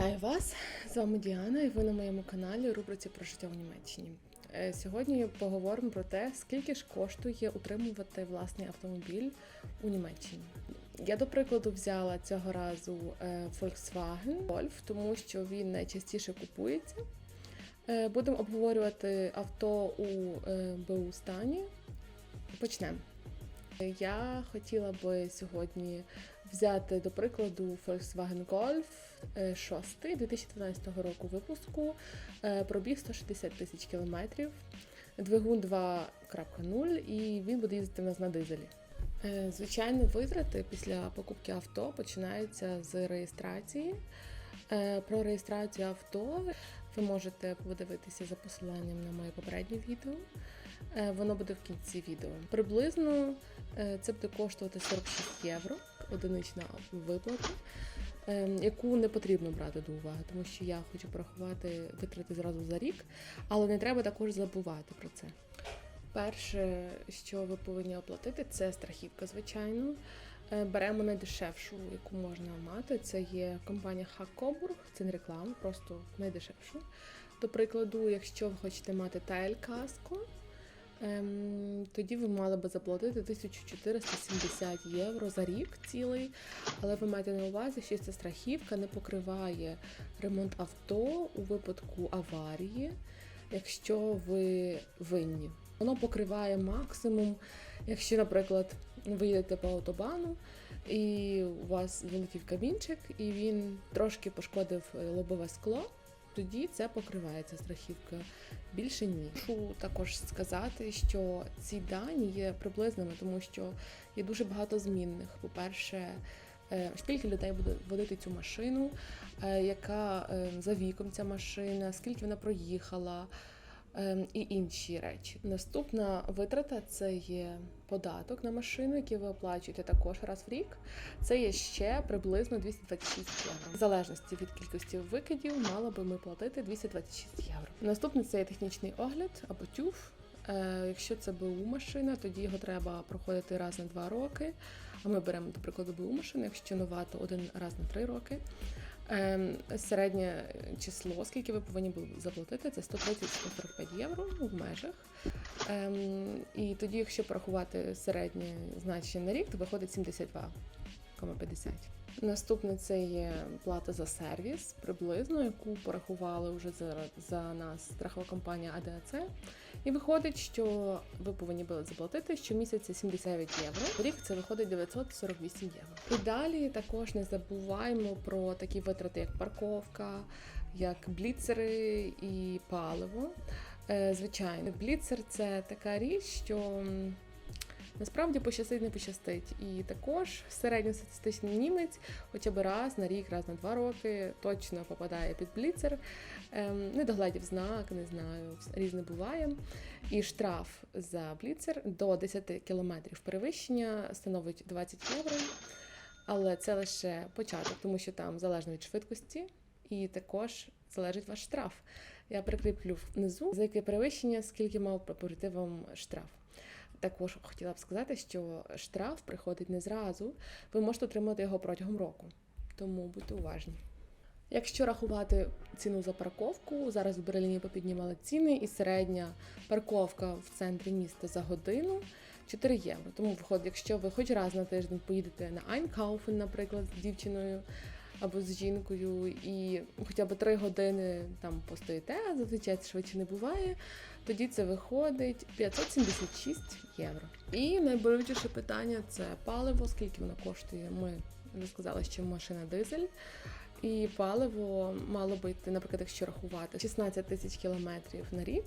Вітаю вас! З вами Діана, і ви на моєму каналі рубриці про життя в Німеччині. Е, Сьогодні поговоримо про те, скільки ж коштує утримувати власний автомобіль у Німеччині. Я, до прикладу, взяла цього разу е, Volkswagen Golf, тому що він найчастіше купується. Е, Будемо обговорювати авто у БУ стані. Почнемо. Я хотіла би сьогодні взяти до прикладу Volkswagen Golf е, 6 2012 року випуску, е, пробіг 160 тисяч кілометрів, двигун 2.0 і він буде їздити у нас на дизелі. Е, Звичайно, витрати після покупки авто починаються з реєстрації. Е, Про реєстрацію авто ви можете подивитися за посиланням на моє попереднє відео. Е, Воно буде в кінці відео. Приблизно е, це буде коштувати 46 євро, одинична виплата, яку не потрібно брати до уваги, тому що я хочу порахувати витрати зразу за рік, але не треба також забувати про це. Перше, що ви повинні оплатити, це страхівка, звичайно. Е, Беремо найдешевшу, яку можна мати. Це є компанія Хакобург, це не реклама, просто найдешевшу. До прикладу, якщо ви хочете мати Таель Каско, ем, тоді ви мали би заплатити 1470 євро за рік цілий. Але ви маєте на увазі, що ця страхівка не покриває ремонт авто у випадку аварії, якщо ви винні. Воно покриває максимум, якщо, наприклад, ви їдете по автобану, і у вас вилетів камінчик, і він трошки пошкодив е, лобове скло. Тоді це покривається страхівка. Більше ні. Мушу також сказати, що ці дані є приблизними, тому що є дуже багато змінних. По-перше, е, скільки людей буде водити цю машину, е, яка за віком ця машина, скільки вона проїхала. Ем, І інші речі. Наступна витрата це є податок на машину, який ви оплачуєте також раз в рік. Це є ще приблизно 226 євро. В залежності від кількості викидів мали би ми платити 226 євро. Наступний це є технічний огляд або тюф. Е, Якщо це БУ машина, тоді його треба проходити раз на два роки. А ми беремо, до прикладу, БУ машину, якщо нова, то один раз на три роки. Ем, Середнє число, скільки ви повинні були заплатити, це 130-145 євро в межах. Ем, І тоді, якщо порахувати середнє значення на рік, то виходить 72,50. Наступне це є плата за сервіс, приблизно, яку порахували вже за, за нас страхова компанія АДАЦ. І виходить, що ви повинні були заплатити щомісяця 79 євро. В рік це виходить 948 євро. І далі також не забуваємо про такі витрати, як парковка, як бліцери і паливо. Е, Звичайно, бліцер це така річ, що. Насправді пощастить, не пощастить. І також середньостатистичний німець хоча б раз на рік, раз на два роки точно попадає під бліцер. Ем, недоглядів знак, не знаю, різне буває. І штраф за бліцер до 10 кілометрів перевищення становить 20 євро. Але це лише початок, тому що там залежно від швидкості, і також залежить ваш штраф. Я прикріплю внизу, за яке перевищення, скільки мав пройти вам штраф. Також хотіла б сказати, що штраф приходить не зразу, ви можете отримати його протягом року, тому будьте уважні. Якщо рахувати ціну за парковку, зараз в Берліні попіднімали ціни, і середня парковка в центрі міста за годину 4 євро. Тому виходить, якщо ви хоч раз на тиждень поїдете на Einkaufen, наприклад, з дівчиною або з жінкою, і хоча б 3 години там постоїте, а зазвичай швидше не буває, тоді це виходить 576 євро. І найболючіше питання це паливо, скільки воно коштує. Ми вже сказали, що машина дизель. І паливо мало би наприклад, якщо рахувати 16 тисяч кілометрів на рік.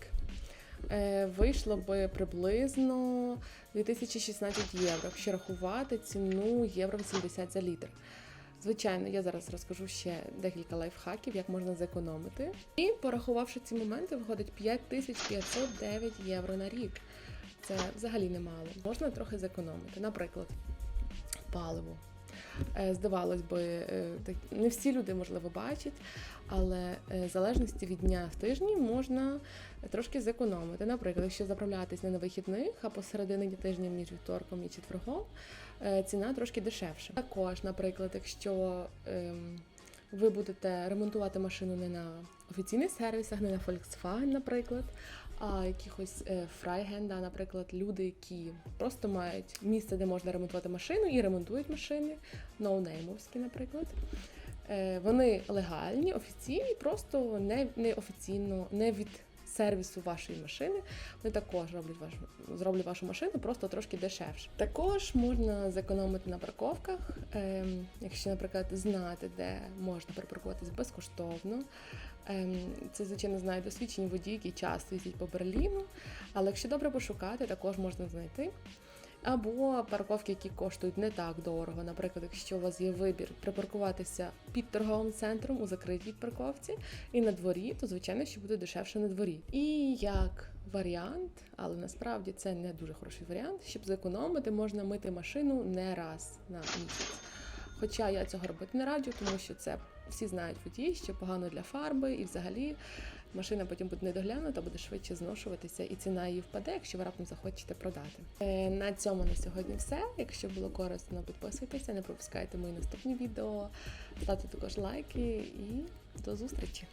е, Вийшло би приблизно 2016 євро, якщо рахувати ціну євро 80 за літр. Звичайно, я зараз розкажу ще декілька лайфхаків, як можна зекономити. І порахувавши ці моменти, виходить 5509 євро на рік. Це взагалі немало. Можна трохи зекономити. Наприклад, паливо. Е, Здавалось би, е, так- не всі люди, можливо, бачать, але е, в залежності від дня в тижні можна трошки зекономити. Наприклад, якщо заправлятись не на вихідних, а посередині тижня між вівторком і четвергом, ціна трошки дешевша. Також, наприклад, якщо ем, ви будете ремонтувати машину не на офіційних сервісах, не на Volkswagen, наприклад, а якихось е, фрайгенда, наприклад, люди, які просто мають місце, де можна ремонтувати машину і ремонтують машини, ноунеймовські, наприклад. Е, Вони легальні, офіційні, просто не, не офіційно, не від сервісу вашої машини. Вони також роблять вашу зроблять вашу машину просто трошки дешевше. Також можна зекономити на парковках, ем, якщо, наприклад, знати, де можна припаркуватись безкоштовно. Ем, це, звичайно, знають досвідчені водії, які часто їздять по Берліну. Але якщо добре пошукати, також можна знайти. Або парковки, які коштують не так дорого. Наприклад, якщо у вас є вибір припаркуватися під торговим центром у закритій парковці і на дворі, то звичайно, що буде дешевше на дворі. І як варіант, але насправді це не дуже хороший варіант. Щоб зекономити, можна мити машину не раз на місяць. Хоча я цього робити не раджу, тому що це всі знають водії, що погано для фарби, і взагалі машина потім буде недоглянута, буде швидше зношуватися, і ціна її впаде, якщо ви раптом захочете продати. Е, на цьому на сьогодні все. Якщо було корисно, підписуйтеся, не пропускайте мої наступні відео, ставте також лайки і до зустрічі!